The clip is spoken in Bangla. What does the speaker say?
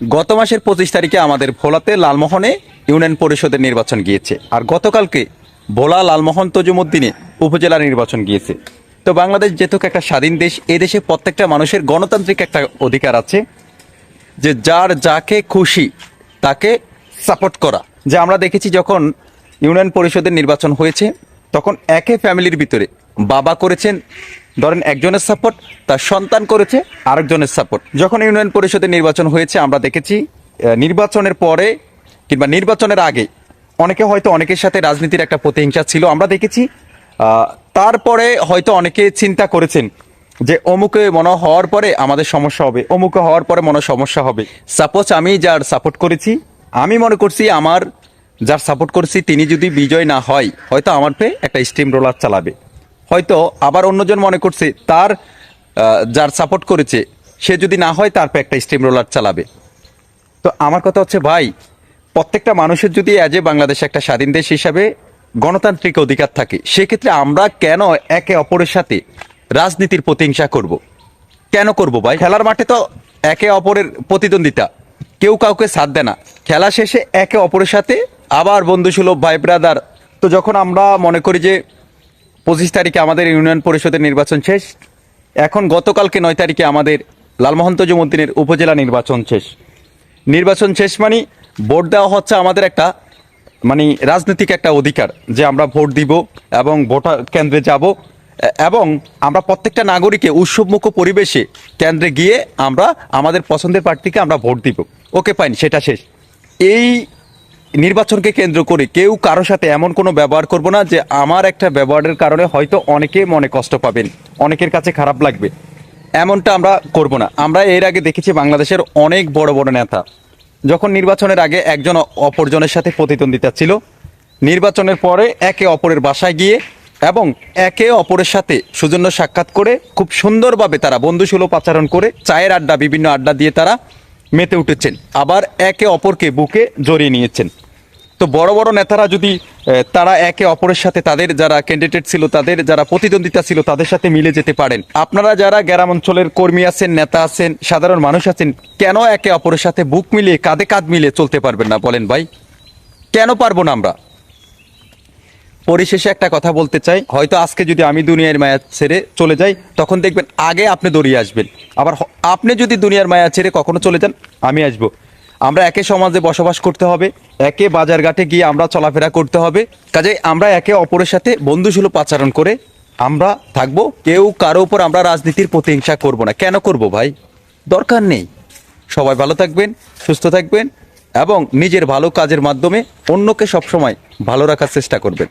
গত মাসের পঁচিশ তারিখে আমাদের ভোলাতে লালমোহনে ইউনিয়ন পরিষদের নির্বাচন গিয়েছে। আর গতকালকে ভোলা লালমোহন তজুমুদ্দিনে উপজেলা নির্বাচন গিয়েছে। তো বাংলাদেশ যেহেতু একটা স্বাধীন দেশ এই দেশে প্রত্যেকটা মানুষের গণতান্ত্রিক একটা অধিকার আছে যে যার যাকে খুশি তাকে সাপোর্ট করা। যে আমরা দেখেছি যখন ইউনিয়ন পরিষদের নির্বাচন হয়েছে, তখন একে ফ্যামিলির ভিতরে বাবা করেছেন ধরেন একজনের সাপোর্ট তার সন্তান করেছে, আরেকজনের সাপোর্ট যখন ইউনিয়ন পরিষদের নির্বাচন হয়েছে, আমরা দেখেছি নির্বাচনের পরে কিংবা নির্বাচনের আগে অনেকে হয়তো অনেকের সাথে রাজনীতির একটা প্রতিহিংসা ছিল। আমরা দেখেছি তারপরে হয়তো অনেকে চিন্তা করেছেন যে অমুকে মনে হওয়ার পরে আমাদের সমস্যা হবে, অমুকে হওয়ার পরে মনে সমস্যা হবে। সাপোজ আমি যার সাপোর্ট করেছি, আমি মনে করছি আমার যার সাপোর্ট করেছি, তিনি যদি বিজয় না হয়, হয়তো আমার পেয়ে একটা স্টিম রোলার চালাবে। হয়তো আবার অন্যজন মনে করছে তার যার সাপোর্ট করেছে, সে যদি না হয় তার পে একটা স্টিম রোলার চালাবে। তো আমার কথা হচ্ছে ভাই, প্রত্যেকটা মানুষের যদি অ্যাজ এ বাংলাদেশ একটা স্বাধীন দেশ হিসাবে গণতান্ত্রিক অধিকার থাকে, সেক্ষেত্রে আমরা কেন একে অপরের সাথে রাজনীতির প্রতিহিংসা করব? কেন করব ভাই? খেলার মাঠে তো একে অপরের প্রতিদ্বন্দ্বিতা, কেউ কাউকে সাথ দেয় না। খেলা শেষে একে অপরের সাথে আবার বন্ধুসুলভ ভাই ব্রাদার তো যখন আমরা মনে করি যে পঁচিশ তারিখে আমাদের ইউনিয়ন পরিষদের নির্বাচন শেষ। এখন গতকালকে নয় তারিখে আমাদের লালমোহন তজুমুদ্দিনের উপজেলা নির্বাচন শেষ। নির্বাচন শেষ মানে ভোট দেওয়া হচ্ছে আমাদের একটা মানে রাজনৈতিক একটা অধিকার যে আমরা ভোট দিব এবং ভোটার কেন্দ্রে যাব। এবং আমরা প্রত্যেকটা নাগরিকে উৎসবমুখ পরিবেশে কেন্দ্রে গিয়ে আমরা আমাদের পছন্দের প্রার্থীকে আমরা ভোট দিব। ওকে ফাইন সেটা শেষ। এই নির্বাচনকে কেন্দ্র করে কেউ কারোর সাথে এমন কোনো ব্যবহার করব না যে আমার একটা ব্যবহারের কারণে হয়তো অনেকে মনে কষ্ট পাবেন, অনেকের কাছে খারাপ লাগবে। এমনটা আমরা করব না। আমরা এর আগে দেখেছি বাংলাদেশের অনেক বড় বড় নেতা, যখন নির্বাচনের আগে একজন অপরজনের সাথে প্রতিদ্বন্দ্বিতা ছিল, নির্বাচনের পরে একে অপরের বাসায় গিয়ে এবং একে অপরের সাথে সুজন্য সাক্ষাৎ করে খুব সুন্দরভাবে তারা বন্ধুসুলভ আচরণ করে, চায়ের আড্ডা, বিভিন্ন আড্ডা দিয়ে তারা মেতে উঠেছেন। আবার একে অপরকে বুকে জড়িয়ে নিয়েছেন। তো বড় বড় নেতারা যদি তারা একে অপরের সাথে তাদের যারা ক্যান্ডিডেট ছিল, তাদের যারা প্রতিদ্বন্দ্বিতা ছিল, তাদের সাথে মিলে যেতে পারেন। আপনারা যারা গ্রাম অঞ্চলের কর্মী আছেন, নেতা আছেন, সাধারণ মানুষ আছেন, কেন একে অপরের সাথে বুক মিলিয়ে, কাঁধে কাঁধ মিলিয়ে চলতে পারবেন না বলেন ভাই? কেন পারব না আমরা? পরিশেষে একটা কথা বলতে চাই। হয়তো আজকে যদি আমি দুনিয়ার মায়া ছেড়ে চলে যাই, তখন দেখবেন আগে আপনি দৌড়িয়ে আসবেন। আবার আপনি যদি দুনিয়ার মায়া ছেড়ে কখনো চলে যান, আমি আসব। আমরা একে সমাজে বসবাস করতে হবে, একে বাজার ঘাটে গিয়ে আমরা চলাফেরা করতে হবে। কাজে আমরা একে অপরের সাথে বন্ধুসুলভ আচরণ করে আমরা থাকব। কেউ কারও উপর আমরা রাজনীতির প্রতিহিংসা করব না। কেন করব ভাই? দরকার নেই। সবাই ভালো থাকবেন, সুস্থ থাকবেন এবং নিজের ভালো কাজের মাধ্যমে অন্যকে সবসময় ভালো রাখার চেষ্টা করবেন।